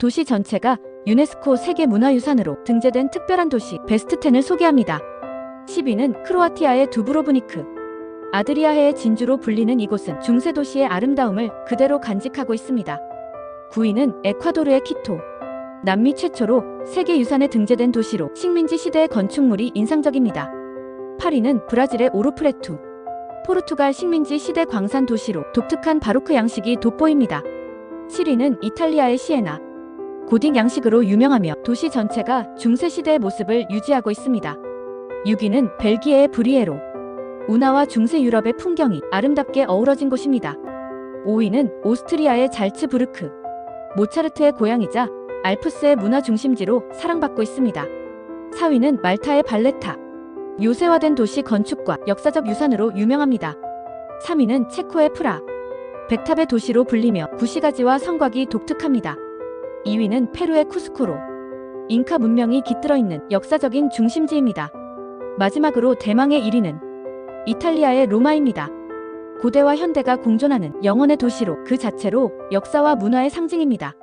도시 전체가 유네스코 세계문화유산으로 등재된 특별한 도시 베스트 10을 소개합니다. 10위는 크로아티아의 두브로브니크. 아드리아해의 진주로 불리는 이곳은 중세 도시의 아름다움을 그대로 간직하고 있습니다. 9위는 에콰도르의 키토. 남미 최초로 세계 유산에 등재된 도시로 식민지 시대의 건축물이 인상적입니다. 8위는 브라질의 오르프레투. 포르투갈 식민지 시대 광산 도시로 독특한 바로크 양식이 돋보입니다. 7위는 이탈리아의 시에나. 고딕 양식으로 유명하며 도시 전체가 중세 시대의 모습을 유지하고 있습니다. 6위는 벨기에의 브리에로. 운하와 중세 유럽의 풍경이 아름답게 어우러진 곳입니다. 5위는 오스트리아의 잘츠부르크. 모차르트의 고향이자 알프스의 문화 중심지로 사랑받고 있습니다. 4위는 말타의 발레타. 요새화된 도시 건축과 역사적 유산으로 유명합니다. 3위는 체코의 프라. 백탑의 도시로 불리며 구시가지와 성곽이 독특합니다. 2위는 페루의 쿠스코로. 잉카 문명이 깃들어 있는 역사적인 중심지입니다. 마지막으로 대망의 1위는 이탈리아의 로마입니다. 고대와 현대가 공존하는 영혼의 도시로 그 자체로 역사와 문화의 상징입니다.